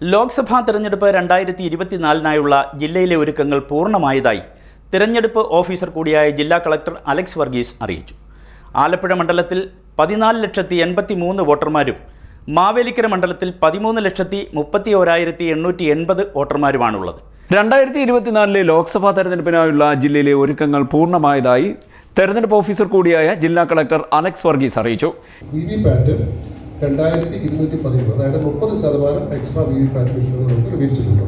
ലോക്സഭാ തെരഞ്ഞെടുപ്പ് രണ്ടായിരത്തി ഇരുപത്തിനാലിനായുള്ള ജില്ലയിലെ ഒരുക്കങ്ങൾ പൂർണമായതായി തിരഞ്ഞെടുപ്പ് ഓഫീസർ കൂടിയായ ജില്ലാ കളക്ടർ അലക്സ് വർഗീസ് അറിയിച്ചു. ആലപ്പുഴ മണ്ഡലത്തിൽ പതിനാല് ലക്ഷത്തി എൺപത്തി മൂന്ന് വോട്ടർമാരും മാവേലിക്കര മണ്ഡലത്തിൽ പതിമൂന്ന് ലക്ഷത്തി മുപ്പത്തി ഓരായിരത്തി എണ്ണൂറ്റി എൺപത് വോട്ടർമാരുമാണുള്ളത്. രണ്ടായിരത്തി ഇരുപത്തിനാലിലെ ലോക്സഭാ തെരഞ്ഞെടുപ്പിനായുള്ള ജില്ലയിലെ ഒരുക്കങ്ങൾ പൂർണമായതായി തെരഞ്ഞെടുപ്പ് ഓഫീസർ കൂടിയായ ജില്ലാ കളക്ടർ അലക്സ് വർഗീസ് അറിയിച്ചു. രണ്ടായിരത്തി ഇരുന്നൂറ്റി പതിമൂന്ന് അതായത് മുപ്പത് ശതമാനം എക്സ്ട്രാ വി വി പാറ്റ് മെഷീനുകൾ നമുക്ക് ലഭിച്ചിട്ടുണ്ട്.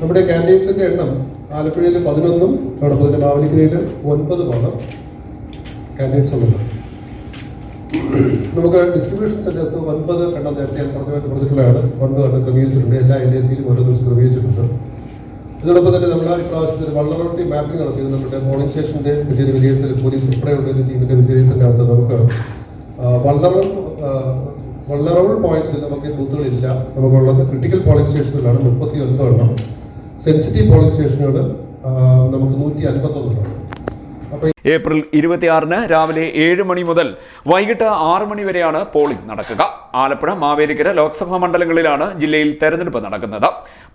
നമ്മുടെ കാൻഡിഡേറ്റ്സിന്റെ എണ്ണം ആലപ്പുഴയിൽ പതിനൊന്നും അതോടൊപ്പം തന്നെ മാവലിക്കരയിൽ ഒൻപതുമാണ് കാൻഡിഡേറ്റ്സ് നമുക്ക് ഡിസ്ട്രിബ്യൂഷൻ സെന്റേഴ്സ് ഒൻപത് എണ്ണം നേരത്തെ ഞാൻ പറഞ്ഞ പറഞ്ഞിട്ടുള്ളതാണ് ഒൻപത് എണ്ണം ക്രമീകരിച്ചിട്ടുണ്ട്. എല്ലാ എൻ എ സിയിലും ഓരോ ദിവസം ക്രമീകരിച്ചിട്ടുണ്ട്. ഇതോടൊപ്പം തന്നെ നമ്മൾ ഇപ്രാവശ്യത്തിൽ വള്ളറോട്ടി മാപ്പിംഗ് നടത്തിയത് നമ്മുടെ പോളിംഗ് സ്റ്റേഷന്റെ വിജയ വിലയിരുത്തൽ പോലീസ് ഉൾപ്പെടെയുള്ള ഒരു ടീമിന്റെ അകത്ത് നമുക്ക് വള്ളറൽ വള്ളറബിൾ പോയിന്റ്സ് നമുക്ക് ബൂത്തുകളില്ല. നമുക്കുള്ളത് ക്രിട്ടിക്കൽ പോളിംഗ് സ്റ്റേഷനിലാണ് മുപ്പത്തി ഒൻപത് എണ്ണം സെൻസിറ്റീവ് പോളിംഗ് സ്റ്റേഷനുകൾ നമുക്ക് നൂറ്റി അൻപത്തൊന്നെണ്ണം അപ്പോൾ ഏപ്രിൽ ഇരുപത്തിയാറിന് രാവിലെ ഏഴ് മണി മുതൽ വൈകിട്ട് ആറ് മണി വരെയാണ് പോളിംഗ് നടക്കുക. ആലപ്പുഴ മാവേലിക്കര ലോക്സഭാ മണ്ഡലങ്ങളിലാണ് ജില്ലയിൽ തെരഞ്ഞെടുപ്പ് നടക്കുന്നത്.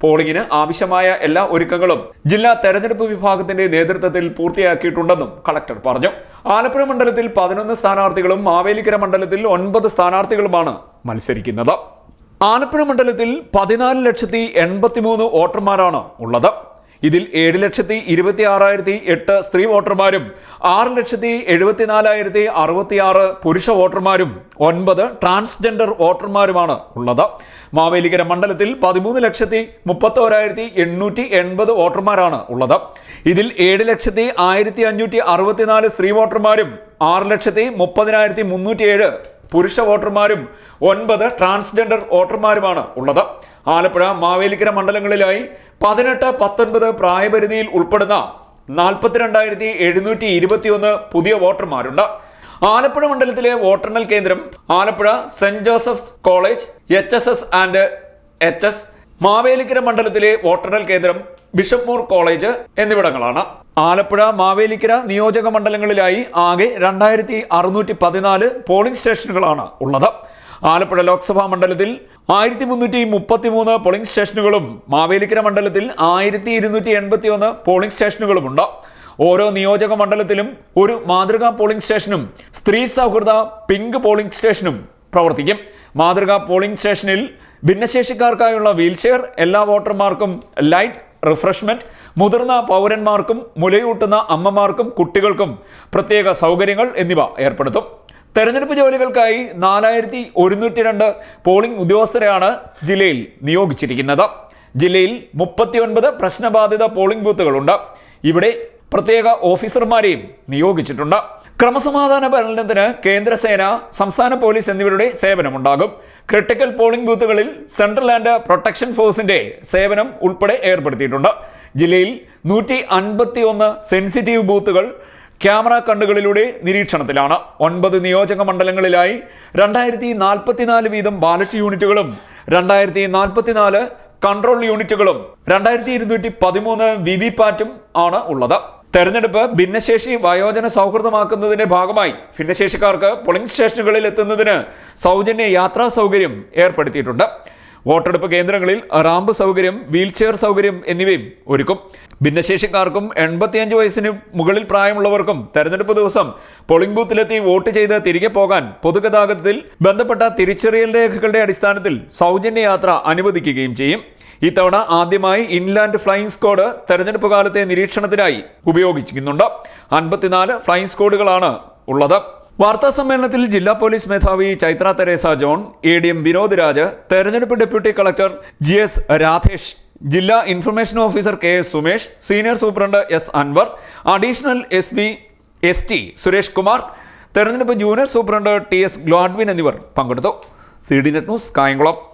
പോളിംഗിന് ആവശ്യമായ എല്ലാ ഒരുക്കങ്ങളും ജില്ലാ തെരഞ്ഞെടുപ്പ് വിഭാഗത്തിന്റെ നേതൃത്വത്തിൽ പൂർത്തിയാക്കിയിട്ടുണ്ടെന്നും കളക്ടർ പറഞ്ഞു. ആലപ്പുഴ മണ്ഡലത്തിൽ പതിനൊന്ന് സ്ഥാനാർത്ഥികളും മാവേലിക്കര മണ്ഡലത്തിൽ ഒൻപത് സ്ഥാനാർത്ഥികളുമാണ് മത്സരിക്കുന്നത്. ആലപ്പുഴ മണ്ഡലത്തിൽ പതിനാല് ലക്ഷത്തി എൺപത്തിമൂന്ന് വോട്ടർമാരാണ് ഉള്ളത്. ഇതിൽ ഏഴ് ലക്ഷത്തി ഇരുപത്തി ആറായിരത്തി എട്ട് സ്ത്രീ വോട്ടർമാരും ആറ് ലക്ഷത്തി എഴുപത്തിനാലായിരത്തി അറുപത്തിയാറ് പുരുഷ വോട്ടർമാരും ഒൻപത് ട്രാൻസ്ജെൻഡർ വോട്ടർമാരുമാണ് ഉള്ളത്. മാവേലിക്കര മണ്ഡലത്തിൽ പതിമൂന്ന് ലക്ഷത്തി മുപ്പത്തോരായിരത്തി എണ്ണൂറ്റി എൺപത് വോട്ടർമാരാണ് ഉള്ളത്. ഇതിൽ ഏഴ് ലക്ഷത്തി ആയിരത്തി അഞ്ഞൂറ്റി അറുപത്തിനാല് സ്ത്രീ വോട്ടർമാരും ആറ് ലക്ഷത്തി മുപ്പതിനായിരത്തി മുന്നൂറ്റിയേഴ് പുരുഷ വോട്ടർമാരും ഒൻപത് ട്രാൻസ്ജെൻഡർ വോട്ടർമാരുമാണ് ഉള്ളത്. ആലപ്പുഴ മാവേലിക്കര മണ്ഡലങ്ങളിലായി പതിനെട്ട് പത്തൊൻപത് പ്രായപരിധിയിൽ ഉൾപ്പെടുന്ന നാൽപ്പത്തിരണ്ടായിരത്തി എഴുന്നൂറ്റി ഇരുപത്തിയൊന്ന് പുതിയ വോട്ടർമാരുണ്ട്. ആലപ്പുഴ മണ്ഡലത്തിലെ വോട്ടെണ്ണൽ കേന്ദ്രം Alappuzha saint Joseph's college H S S and H S Mavelikkara മണ്ഡലത്തിലെ വോട്ടെണ്ണൽ കേന്ദ്രം ബിഷപ്പ് മൂർ കോളേജ് എന്നിവിടങ്ങളാണ്. ആലപ്പുഴ മാവേലിക്കര നിയോജക മണ്ഡലങ്ങളിലായി ആകെ രണ്ടായിരത്തി അറുന്നൂറ്റി പതിനാല് പോളിംഗ് സ്റ്റേഷനുകളാണ് ഉള്ളത്. ആലപ്പുഴ ലോക്സഭാ മണ്ഡലത്തിൽ ആയിരത്തി മുന്നൂറ്റി മുപ്പത്തി മൂന്ന് പോളിംഗ് സ്റ്റേഷനുകളും മാവേലിക്കര മണ്ഡലത്തിൽ ആയിരത്തി ഇരുന്നൂറ്റി എൺപത്തി ഒന്ന് പോളിംഗ് സ്റ്റേഷനുകളുമുണ്ട്. ഓരോ നിയോജക മണ്ഡലത്തിലും ഒരു മാതൃകാ പോളിംഗ് സ്റ്റേഷനും സ്ത്രീ സൗഹൃദ പിങ്ക് പോളിംഗ് സ്റ്റേഷനും പ്രവർത്തിക്കും. മാതൃകാ പോളിംഗ് സ്റ്റേഷനിൽ ഭിന്നശേഷിക്കാർക്കായുള്ള വീൽചെയർ എല്ലാ വോട്ടർമാർക്കും ലൈറ്റ് റിഫ്രഷ്മെന്റ് മുതിർന്ന പൗരന്മാർക്കും മുലയൂട്ടുന്ന അമ്മമാർക്കും കുട്ടികൾക്കും പ്രത്യേക സൗകര്യങ്ങൾ എന്നിവ ഏർപ്പെടുത്തും. തെരഞ്ഞെടുപ്പ് ജോലികൾക്കായി നാലായിരത്തി ഒരുന്നൂറ്റി രണ്ട് പോളിംഗ് ഉദ്യോഗസ്ഥരെയാണ് ജില്ലയിൽ നിയോഗിച്ചിരിക്കുന്നത്. ജില്ലയിൽ മുപ്പത്തിയൊൻപത് പ്രശ്നബാധിത പോളിംഗ് ബൂത്തുകളുണ്ട്. ഇവിടെ പ്രത്യേക ഓഫീസർമാരെയും നിയോഗിച്ചിട്ടുണ്ട്. ക്രമസമാധാന പാലനത്തിന് കേന്ദ്രസേന സംസ്ഥാന പോലീസ് എന്നിവരുടെ സേവനമുണ്ടാകും. ക്രിട്ടിക്കൽ പോളിംഗ് ബൂത്തുകളിൽ സെൻട്രൽ ആൻഡ് പ്രൊട്ടക്ഷൻ ഫോഴ്സിന്റെ സേവനം ഉൾപ്പെടെ ഏർപ്പെടുത്തിയിട്ടുണ്ട്. ജില്ലയിൽ നൂറ്റി അൻപത്തി ഒന്ന് സെൻസിറ്റീവ് ബൂത്തുകൾ ക്യാമറ കണ്ണുകളിലൂടെ നിരീക്ഷണത്തിലാണ്. ഒൻപത് നിയോജക മണ്ഡലങ്ങളിലായി രണ്ടായിരത്തി നാൽപ്പത്തിനാല് വീതം ബാലറ്റ് യൂണിറ്റുകളും രണ്ടായിരത്തി നാൽപ്പത്തിനാല് കൺട്രോൾ യൂണിറ്റുകളും രണ്ടായിരത്തി ഇരുന്നൂറ്റി പതിമൂന്ന് വി വി പാറ്റും ആണ് ഉള്ളത്. തെരഞ്ഞെടുപ്പ് ഭിന്നശേഷി വയോജന സൗഹൃദമാക്കുന്നതിന്റെ ഭാഗമായി ഭിന്നശേഷിക്കാർക്ക് പോളിംഗ് സ്റ്റേഷനുകളിൽ എത്തുന്നതിന് സൗജന്യ യാത്രാ സൗകര്യം ഏർപ്പെടുത്തിയിട്ടുണ്ട്. വോട്ടെടുപ്പ് കേന്ദ്രങ്ങളിൽ റാമ്പ് സൗകര്യം വീൽചെയർ സൗകര്യം എന്നിവയും ഒരുക്കും. ഭിന്നശേഷിക്കാർക്കും എൺപത്തിയഞ്ച് വയസ്സിന് മുകളിൽ പ്രായമുള്ളവർക്കും തെരഞ്ഞെടുപ്പ് ദിവസം പോളിംഗ് ബൂത്തിലെത്തി വോട്ട് ചെയ്ത് തിരികെ പോകാൻ പൊതുഗതാഗതത്തിൽ ബന്ധപ്പെട്ട തിരിച്ചറിയൽ രേഖകളുടെ അടിസ്ഥാനത്തിൽ സൗജന്യ യാത്ര അനുവദിക്കുകയും ചെയ്യും. ഇത്തവണ ആദ്യമായി ഇൻലാൻഡ് ഫ്ലൈയിങ് സ്ക്വാഡ് തെരഞ്ഞെടുപ്പ് കാലത്തെ നിരീക്ഷണത്തിനായി ഉപയോഗിക്കുന്നുണ്ട് അൻപത്തിനാല് ഫ്ലൈയിങ് സ്ക്വാഡുകളാണ് ഉള്ളത്. വാർത്താ സമ്മേളനത്തിൽ ജില്ലാ പോലീസ് മേധാവി Chaitra Teresa John A D M Vinod Raj തെരഞ്ഞെടുപ്പ് deputy collector G S Radhesh ജില്ലാ information officer K S Sumesh senior superintendent S Anvar additional S P S T Suresh Kumar തെരഞ്ഞെടുപ്പ് junior superintendent T S Gladwin എന്നിവർ പങ്കെടുത്തു. C D net news Kayamkulam.